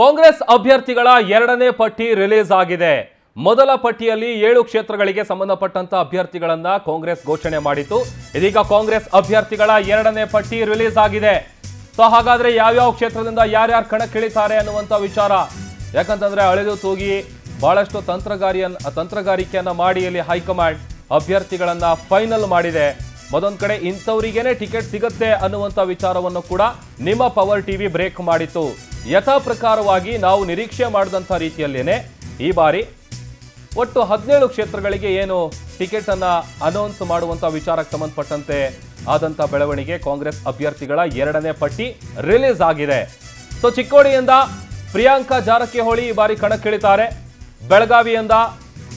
ಕಾಂಗ್ರೆಸ್ ಅಭ್ಯರ್ಥಿಗಳ ಎರಡನೇ ಪಟ್ಟಿ ರಿಲೀಸ್ ಆಗಿದೆ. ಮೊದಲ ಪಟ್ಟಿಯಲ್ಲಿ ಏಳು ಕ್ಷೇತ್ರಗಳಿಗೆ ಸಂಬಂಧಪಟ್ಟಂತ ಅಭ್ಯರ್ಥಿಗಳನ್ನ ಕಾಂಗ್ರೆಸ್ ಘೋಷಣೆ ಮಾಡಿತು ಇದೀಗ ಕಾಂಗ್ರೆಸ್ ಅಭ್ಯರ್ಥಿಗಳ ಎರಡನೇ ಪಟ್ಟಿ ರಿಲೀಸ್ ಆಗಿದೆ. ಸೊ ಹಾಗಾದ್ರೆ ಯಾವ್ಯಾವ ಕ್ಷೇತ್ರದಿಂದ ಯಾರ್ಯಾರು ಕಣಕ್ಕಿಳಿತಾರೆ ಅನ್ನುವಂತ ವಿಚಾರ. ಯಾಕಂತಂದ್ರೆ ಅಳೆದು ತೂಗಿ ಬಹಳಷ್ಟು ತಂತ್ರಗಾರಿಯ ತಂತ್ರಗಾರಿಕೆಯನ್ನ ಮಾಡಿ ಇಲ್ಲಿ ಹೈಕಮಾಂಡ್ ಅಭ್ಯರ್ಥಿಗಳನ್ನ ಫೈನಲ್ ಮಾಡಿದೆ. ಮೊದೊಂದ್ ಕಡೆ ಇಂಥವರಿಗೇನೆ ಟಿಕೆಟ್ ಸಿಗುತ್ತೆ ಅನ್ನುವಂಥ ವಿಚಾರವನ್ನು ಕೂಡ ನಿಮ್ಮ ಪವರ್ ಟಿವಿ ಬ್ರೇಕ್ ಮಾಡಿತ್ತು. ಯಥಾ ಪ್ರಕಾರವಾಗಿ ನಾವು ನಿರೀಕ್ಷೆ ಮಾಡಿದಂಥ ರೀತಿಯಲ್ಲೇನೆ ಈ ಬಾರಿ ಒಟ್ಟು ಹದಿನೇಳು ಕ್ಷೇತ್ರಗಳಿಗೆ ಏನು ಟಿಕೆಟ್ ಅನ್ನ ಅನೌನ್ಸ್ ಮಾಡುವಂಥ ವಿಚಾರಕ್ಕೆ ಸಂಬಂಧಪಟ್ಟಂತೆ ಆದಂತ ಬೆಳವಣಿಗೆ ಕಾಂಗ್ರೆಸ್ ಅಭ್ಯರ್ಥಿಗಳ ಎರಡನೇ ಪಟ್ಟಿ ರಿಲೀಸ್ ಆಗಿದೆ. ಸೊ ಚಿಕ್ಕೋಡಿಯಿಂದ ಪ್ರಿಯಾಂಕಾ ಜಾರಕಿಹೊಳಿ ಈ ಬಾರಿ ಕಣಕ್ಕಿಳಿತಾರೆ. ಬೆಳಗಾವಿಯಿಂದ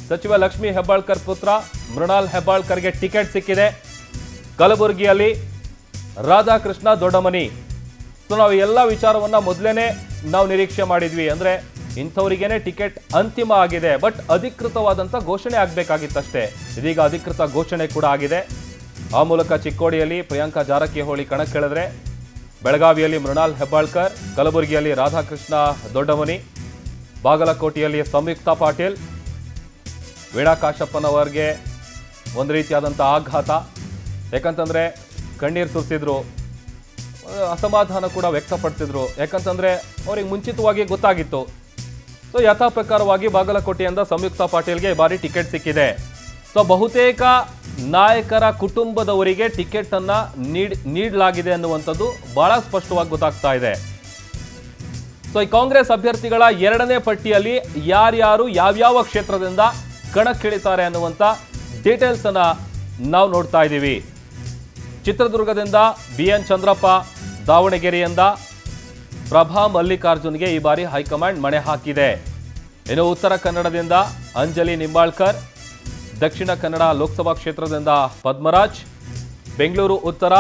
ಸಚಿವ ಲಕ್ಷ್ಮೀ ಹೆಬ್ಬಾಳ್ಕರ್ ಪುತ್ರ ಮೃಣಾಲ್ ಹೆಬ್ಬಾಳ್ಕರ್ಗೆ ಟಿಕೆಟ್ ಸಿಕ್ಕಿದೆ. ಕಲಬುರಗಿಯಲ್ಲಿ ರಾಧಾಕೃಷ್ಣ ದೊಡ್ಡಮನಿ ಸೊ ನಾವು ಎಲ್ಲ ವಿಚಾರವನ್ನ ಮೊದಲೇನೆ ನಾವು ನಿರೀಕ್ಷೆ ಮಾಡಿದ್ವಿ. ಅಂದ್ರೆ ಇಂಥವರಿಗೇನೆ ಟಿಕೆಟ್ ಅಂತಿಮ ಆಗಿದೆ, ಬಟ್ ಅಧಿಕೃತವಾದಂಥ ಘೋಷಣೆ ಆಗಬೇಕಾಗಿತ್ತಷ್ಟೇ. ಇದೀಗ ಅಧಿಕೃತ ಘೋಷಣೆ ಕೂಡ ಆಗಿದೆ. ಆ ಮೂಲಕ ಚಿಕ್ಕೋಡಿಯಲ್ಲಿ ಪ್ರಿಯಾಂಕಾ ಜಾರಕಿಹೊಳಿ ಕಣಕ್ಕಿಳಿದ್ರೆ, ಬೆಳಗಾವಿಯಲ್ಲಿ ಮೃಣಾಲ್ ಹೆಬ್ಬಾಳ್ಕರ್, ಕಲಬುರಗಿಯಲ್ಲಿ ರಾಧಾಕೃಷ್ಣ ದೊಡ್ಡಮನಿ, ಬಾಗಲಕೋಟೆಯಲ್ಲಿ ಸಂಯುಕ್ತ ಪಾಟೀಲ್ ವೀಣಾ ಕಾಶಪ್ಪನವರಿಗೆ ಒಂದು ರೀತಿಯಾದಂಥ ಆಘಾತ. ಯಾಕಂತಂದರೆ ಕಣ್ಣೀರು ಸುರಿಸಿದ್ರು ಅಸಮಾಧಾನ ಕೂಡ ವ್ಯಕ್ತಪಡಿಸಿದ್ರು. ಯಾಕಂತಂದ್ರೆ ಅವ್ರಿಗೆ ಮುಂಚಿತವಾಗಿ ಗೊತ್ತಾಗಿತ್ತು. ಸೊ ಯಥಾ ಪ್ರಕಾರವಾಗಿ ಬಾಗಲಕೋಟೆಯಿಂದ ಸಂಯುಕ್ತ ಪಾಟೀಲ್ಗೆ ಈ ಬಾರಿ ಟಿಕೆಟ್ ಸಿಕ್ಕಿದೆ. ಸೊ ಬಹುತೇಕ ನಾಯಕರ ಕುಟುಂಬದವರಿಗೆ ಟಿಕೆಟ್ ಅನ್ನ ನೀಡ್, ನೀಡಲಾಗಿದೆ ಅನ್ನುವಂಥದ್ದು ಬಹಳ ಸ್ಪಷ್ಟವಾಗಿ ಗೊತ್ತಾಗ್ತಾ ಇದೆ. ಸೊ ಈ ಕಾಂಗ್ರೆಸ್ ಅಭ್ಯರ್ಥಿಗಳ ಎರಡನೇ ಪಟ್ಟಿಯಲ್ಲಿ ಯಾರ್ಯಾರು ಯಾವ್ಯಾವ ಕ್ಷೇತ್ರದಿಂದ ಕಣಕ್ಕಿಳಿತಾರೆ ಡೀಟೇಲ್ಸ್ ಅನ್ನ ನಾವು ನೋಡ್ತಾ ಇದ್ದೀವಿ. ಚಿತ್ರದುರ್ಗದಿಂದ ಬಿ ಎನ್ ಚಂದ್ರಪ್ಪ ದಾವಣಗೆರೆಯಿಂದ ಪ್ರಭಾ ಮಲ್ಲಿಕಾರ್ಜುನ್ಗೆ ಈ ಬಾರಿ ಹೈಕಮಾಂಡ್ ಮಣೆ ಹಾಕಿದೆ. ಇನ್ನು ಉತ್ತರ ಕನ್ನಡದಿಂದ ಅಂಜಲಿ ನಿಂಬಾಳ್ಕರ್, ದಕ್ಷಿಣ ಕನ್ನಡ ಲೋಕಸಭಾ ಕ್ಷೇತ್ರದಿಂದ ಪದ್ಮರಾಜ್, ಬೆಂಗಳೂರು ಉತ್ತರ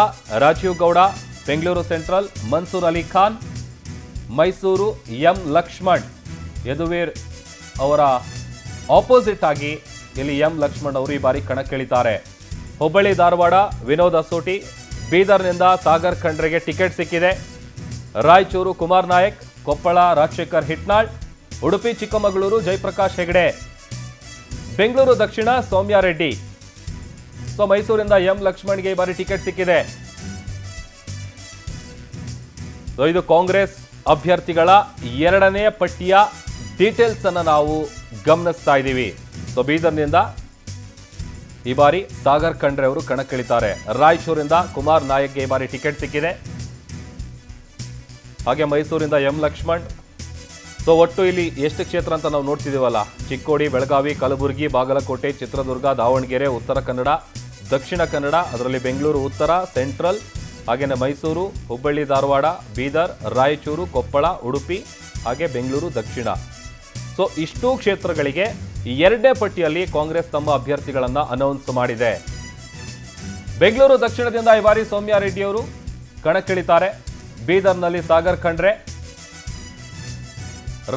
ರಾಜೀವ್ ಗೌಡ, ಬೆಂಗಳೂರು ಸೆಂಟ್ರಲ್ ಮನ್ಸೂರ್ ಅಲಿ ಖಾನ್, ಮೈಸೂರು ಎಂ ಲಕ್ಷ್ಮಣ್, ಯದುವೀರ್ ಅವರ ಆಪೋಸಿಟ್ ಆಗಿ ಇಲ್ಲಿ ಎಂ ಲಕ್ಷ್ಮಣ್ ಅವರು ಈ ಬಾರಿ ಕಣಕ್ಕಿಳಿತಾರೆ. ಹುಬ್ಬಳ್ಳಿ ಧಾರವಾಡ, ವಿನೋದ್ ಅಸೋಟಿ ಬೀದರ್ನಿಂದ ಸಾಗರ್ ಖಂಡ್ರೆಗೆ ಟಿಕೆಟ್ ಸಿಕ್ಕಿದೆ. ರಾಯಚೂರು ಕುಮಾರ್ ನಾಯಕ್, ಕೊಪ್ಪಳ ರಾಜಶೇಖರ್ ಹಿಟ್ನಾಳ್, ಉಡುಪಿ ಚಿಕ್ಕಮಗಳೂರು ಜಯಪ್ರಕಾಶ್ ಹೆಗಡೆ. ಬೆಂಗಳೂರು ದಕ್ಷಿಣ ಸೌಮ್ಯ ರೆಡ್ಡಿ. ಸೊ ಮೈಸೂರಿಂದ ಎಂ ಲಕ್ಷ್ಮಣ್ಗೆ ಈ ಬಾರಿ ಟಿಕೆಟ್ ಸಿಕ್ಕಿದೆ. ಸೊ ಇದು ಕಾಂಗ್ರೆಸ್ ಅಭ್ಯರ್ಥಿಗಳ ಎರಡನೇ ಪಟ್ಟಿಯ ಡೀಟೇಲ್ಸ್ ಅನ್ನು ನಾವು ಗಮನಿಸ್ತಾ ಇದ್ದೀವಿ. ಸೊ ಬೀದರ್ನಿಂದ ಈ ಬಾರಿ ಸಾಗರ್ ಖಂಡ್ರೆ ಅವರು ಕಣಕ್ಕಿಳಿತಾರೆ. ರಾಯಚೂರಿಂದ ಕುಮಾರ್ ನಾಯಕ್ಗೆ ಈ ಬಾರಿ ಟಿಕೆಟ್ ಸಿಕ್ಕಿದೆ. ಹಾಗೆ ಮೈಸೂರಿಂದ ಎಂ ಲಕ್ಷ್ಮಣ್. ಸೊ ಒಟ್ಟು ಇಲ್ಲಿ ಎಷ್ಟು ಕ್ಷೇತ್ರ ಅಂತ ನಾವು ನೋಡ್ತಿದ್ದೀವಲ್ಲ ಚಿಕ್ಕೋಡಿ, ಬೆಳಗಾವಿ, ಕಲಬುರಗಿ, ಬಾಗಲಕೋಟೆ, ಚಿತ್ರದುರ್ಗ, ದಾವಣಗೆರೆ, ಉತ್ತರ ಕನ್ನಡ, ದಕ್ಷಿಣ ಕನ್ನಡ, ಅದರಲ್ಲಿ ಬೆಂಗಳೂರು, ಉತ್ತರ, ಸೆಂಟ್ರಲ್ ಹಾಗೆಯೇ ಮೈಸೂರು, ಹುಬ್ಬಳ್ಳಿ, ಧಾರವಾಡ, ಬೀದರ್, ರಾಯಚೂರು, ಕೊಪ್ಪಳ, ಉಡುಪಿ, ಹಾಗೆ ಬೆಂಗಳೂರು, ದಕ್ಷಿಣ. ಸೊ ಇಷ್ಟೂ ಕ್ಷೇತ್ರಗಳಿಗೆ ಈ ಎರಡನೇ ಪಟ್ಟಿಯಲ್ಲಿ ಕಾಂಗ್ರೆಸ್ ತಮ್ಮ ಅಭ್ಯರ್ಥಿಗಳನ್ನು ಅನೌನ್ಸ್ ಮಾಡಿದೆ. ಬೆಂಗಳೂರು ದಕ್ಷಿಣದಿಂದ ಈ ಬಾರಿ ಸೌಮ್ಯ ರೆಡ್ಡಿ ಅವರು ಕಣಕ್ಕಿಳಿತಾರೆ. ಬೀದರ್ನಲ್ಲಿ ಸಾಗರ್ ಖಂಡ್ರೆ.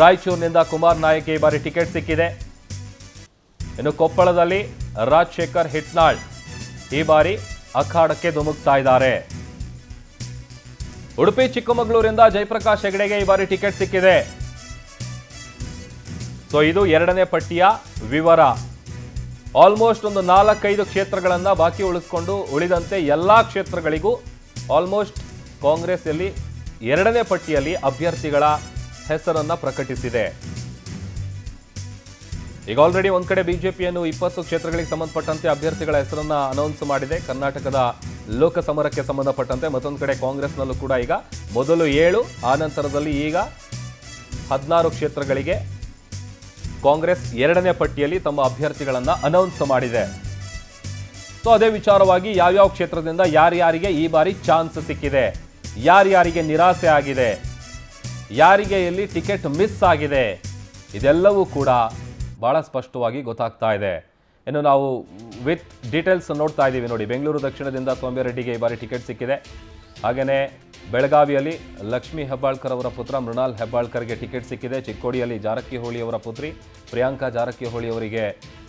ರಾಯಚೂರಿನಿಂದ ಕುಮಾರ್ ನಾಯಕ್ ಈ ಬಾರಿ ಟಿಕೆಟ್ ಸಿಕ್ಕಿದೆ. ಇನ್ನು ಕೊಪ್ಪಳದಲ್ಲಿ ರಾಜಶೇಖರ್ ಹಿಟ್ನಾಳ್ ಈ ಬಾರಿ ಅಖಾಡಕ್ಕೆ ಧುಮುಕ್ತಾ ಇದ್ದಾರೆ. ಉಡುಪಿ ಚಿಕ್ಕಮಗಳೂರಿಂದ ಜಯಪ್ರಕಾಶ್ ಹೆಗಡೆಗೆ ಈ ಬಾರಿ ಟಿಕೆಟ್ ಸಿಕ್ಕಿದೆ. ಸೊ ಇದು ಎರಡನೇ ಪಟ್ಟಿಯ ವಿವರ. ಆಲ್ಮೋಸ್ಟ್ ಒಂದು ನಾಲ್ಕೈದು ಕ್ಷೇತ್ರಗಳನ್ನು ಬಾಕಿ ಉಳಿಸ್ಕೊಂಡು ಉಳಿದಂತೆ ಎಲ್ಲ ಕ್ಷೇತ್ರಗಳಿಗೂ ಆಲ್ಮೋಸ್ಟ್ ಕಾಂಗ್ರೆಸ್ ಇಲ್ಲಿ ಎರಡನೇ ಪಟ್ಟಿಯಲ್ಲಿ ಅಭ್ಯರ್ಥಿಗಳ ಹೆಸರನ್ನು ಪ್ರಕಟಿಸಿದೆ. ಈಗ ಆಲ್ರೆಡಿ ಒಂದು ಕಡೆ ಬಿಜೆಪಿಯನ್ನು ಇಪ್ಪತ್ತು ಕ್ಷೇತ್ರಗಳಿಗೆ ಸಂಬಂಧಪಟ್ಟಂತೆ ಅಭ್ಯರ್ಥಿಗಳ ಹೆಸರನ್ನ ಅನೌನ್ಸ್ ಮಾಡಿದೆ. ಕರ್ನಾಟಕದ ಲೋಕಸಮರಕ್ಕೆ ಸಂಬಂಧಪಟ್ಟಂತೆ ಮತ್ತೊಂದು ಕಡೆ ಕಾಂಗ್ರೆಸ್ನಲ್ಲೂ ಕೂಡ ಈಗ ಮೊದಲು ಏಳು, ಆ ನಂತರದಲ್ಲಿ ಈಗ ಹದಿನಾರು ಕ್ಷೇತ್ರಗಳಿಗೆ ಕಾಂಗ್ರೆಸ್ ಎರಡನೇ ಪಟ್ಟಿಯಲ್ಲಿ ತಮ್ಮ ಅಭ್ಯರ್ಥಿಗಳನ್ನು ಅನೌನ್ಸ್ ಮಾಡಿದೆ. ಸೊ ಅದೇ ವಿಚಾರವಾಗಿ ಯಾವ್ಯಾವ ಕ್ಷೇತ್ರದಿಂದ ಯಾರ್ಯಾರಿಗೆ ಈ ಬಾರಿ ಚಾನ್ಸ್ ಸಿಕ್ಕಿದೆ? ಯಾರ್ಯಾರಿಗೆ ನಿರಾಸೆ ಆಗಿದೆ? ಯಾರಿಗೆ ಎಲ್ಲಿ ಟಿಕೆಟ್ ಮಿಸ್ ಆಗಿದೆ? ಇದೆಲ್ಲವೂ ಕೂಡ ಬಹಳ ಸ್ಪಷ್ಟವಾಗಿ ಗೊತ್ತಾಗ್ತಾ ಇದೆ. ಇನ್ನು ನಾವು ವಿತ್ ಡೀಟೇಲ್ಸ್ ನೋಡ್ತಾ ಇದ್ದೀವಿ ನೋಡಿ. ಬೆಂಗಳೂರು ದಕ್ಷಿಣದಿಂದ ಸೌಮ್ಯ ರೆಡ್ಡಿಗೆ ಈ ಬಾರಿ ಟಿಕೆಟ್ ಸಿಕ್ಕಿದೆ. ಹಾಗೆಯೇ ಬೆಳಗಾವಿಯಲ್ಲಿ ಲಕ್ಷ್ಮೀ ಹೆಬ್ಬಾಳ್ಕರ್ ಅವರ ಪುತ್ರ ಮೃಣಾಲ್ ಹೆಬ್ಬಾಳ್ಕರ್ಗೆ ಟಿಕೆಟ್ ಸಿಕ್ಕಿದೆ. ಚಿಕ್ಕೋಡಿಯಲ್ಲಿ ಜಾರಕಿಹೊಳಿ ಅವರ ಪುತ್ರಿ ಪ್ರಿಯಾಂಕಾ ಜಾರಕಿಹೊಳಿ ಅವರಿಗೆ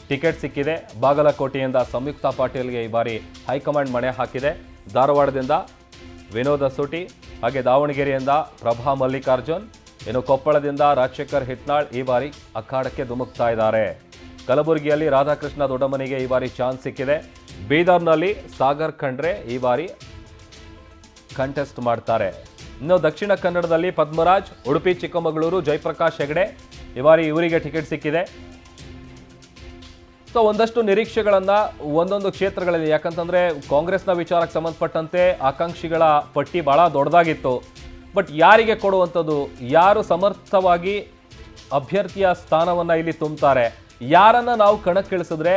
ಟಿಕೆಟ್ ಸಿಕ್ಕಿದೆ. ಬಾಗಲಕೋಟೆಯಿಂದ ಸಂಯುಕ್ತ ಪಾಟೀಲ್ಗೆ ಈ ಬಾರಿ ಹೈಕಮಾಂಡ್ ಮಣೆ ಹಾಕಿದೆ. ಧಾರವಾಡದಿಂದ ವಿನೋದ ಸೂಟಿ, ಹಾಗೆ ದಾವಣಗೆರೆಯಿಂದ ಪ್ರಭಾ ಮಲ್ಲಿಕಾರ್ಜುನ್, ಇನ್ನು ಕೊಪ್ಪಳದಿಂದ ರಾಜಶೇಖರ್ ಹಿಟ್ನಾಳ್ ಈ ಬಾರಿ ಅಖಾಡಕ್ಕೆ ಧುಮುಕ್ತಾ ಇದ್ದಾರೆ. ಕಲಬುರಗಿಯಲ್ಲಿ ರಾಧಾಕೃಷ್ಣ ದೊಡ್ಡಮನಿಗೆ ಈ ಬಾರಿ ಚಾನ್ಸ್ ಸಿಕ್ಕಿದೆ. ಬೀದರ್ನಲ್ಲಿ ಸಾಗರ್ ಖಂಡ್ರೆ ಈ ಬಾರಿ ಕಂಟೆಸ್ಟ್ ಮಾಡ್ತಾರೆ. ಇನ್ನು ದಕ್ಷಿಣ ಕನ್ನಡದಲ್ಲಿ ಪದ್ಮರಾಜ್, ಉಡುಪಿ, ಚಿಕ್ಕಮಗಳೂರು, ಜಯಪ್ರಕಾಶ್ ಹೆಗಡೆ, ಈ ಬಾರಿ ಇವರಿಗೆ ಟಿಕೆಟ್ ಸಿಕ್ಕಿದೆ. ಸೊ ಒಂದಷ್ಟು ನಿರೀಕ್ಷೆಗಳನ್ನು ಒಂದೊಂದು ಕ್ಷೇತ್ರಗಳಲ್ಲಿ, ಯಾಕಂತಂದರೆ ಕಾಂಗ್ರೆಸ್ನ ವಿಚಾರಕ್ಕೆ ಸಂಬಂಧಪಟ್ಟಂತೆ ಆಕಾಂಕ್ಷಿಗಳ ಪಟ್ಟಿ ಭಾಳ ದೊಡ್ಡದಾಗಿತ್ತು. ಬಟ್ ಯಾರಿಗೆ ಕೊಡುವಂಥದ್ದು? ಯಾರು ಸಮರ್ಥವಾಗಿ ಅಭ್ಯರ್ಥಿಯ ಸ್ಥಾನವನ್ನು ಇಲ್ಲಿ ತುಂಬುತ್ತಾರೆ ಯಾರನ್ನು ನಾವು ಕಣಕ್ಕಿಳಿಸಿದ್ರೆ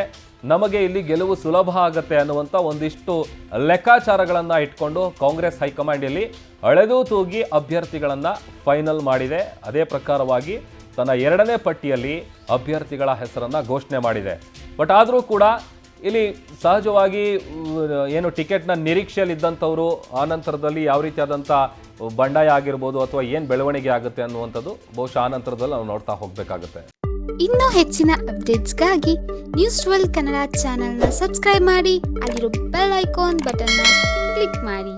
ನಮಗೆ ಇಲ್ಲಿ ಗೆಲುವು ಸುಲಭ ಆಗತ್ತೆ ಅನ್ನುವಂಥ ಒಂದಿಷ್ಟು ಲೆಕ್ಕಾಚಾರಗಳನ್ನು ಇಟ್ಕೊಂಡು ಕಾಂಗ್ರೆಸ್ ಹೈಕಮಾಂಡ್ ಇಲ್ಲಿ ಅಳೆದು ತೂಗಿ ಅಭ್ಯರ್ಥಿಗಳನ್ನು ಫೈನಲ್ ಮಾಡಿದೆ. ಅದೇ ಪ್ರಕಾರವಾಗಿ ತನ್ನ ಎರಡನೇ ಪಟ್ಟಿಯಲ್ಲಿ ಅಭ್ಯರ್ಥಿಗಳ ಹೆಸರನ್ನು ಘೋಷಣೆ ಮಾಡಿದೆ. ಬಟ್ ಆದರೂ ಕೂಡ ಇಲ್ಲಿ ಸಹಜವಾಗಿ ಏನು ಟಿಕೆಟ್ನ ನಿರೀಕ್ಷೆಯಲ್ಲಿ ಇದ್ದಂಥವರು, ಆ ನಂತರದಲ್ಲಿ ಯಾವ ರೀತಿಯಾದಂಥ ಬಂಡಾಯ ಆಗಿರ್ಬೋದು ಅಥವಾ ಏನು ಬೆಳವಣಿಗೆ ಆಗುತ್ತೆ ಅನ್ನುವಂಥದ್ದು ಬಹುಶಃ ಆ ನಂತರದಲ್ಲಿ ನಾವು ನೋಡ್ತಾ ಹೋಗಬೇಕಾಗುತ್ತೆ. ಇನ್ನೂ ಹೆಚ್ಚಿನ ಅಪ್ಡೇಟ್ಸ್ಗಾಗಿ ನ್ಯೂಸ್ ಟ್ವೆಲ್ ಕನ್ನಡ ಚಾನಲ್ನ ಸಬ್ಸ್ಕ್ರೈಬ್ ಮಾಡಿ, ಅಲ್ಲಿರೋ ಬೆಲ್ ಐಕಾನ್ ಬಟನ್ನ ಕ್ಲಿಕ್ ಮಾಡಿ.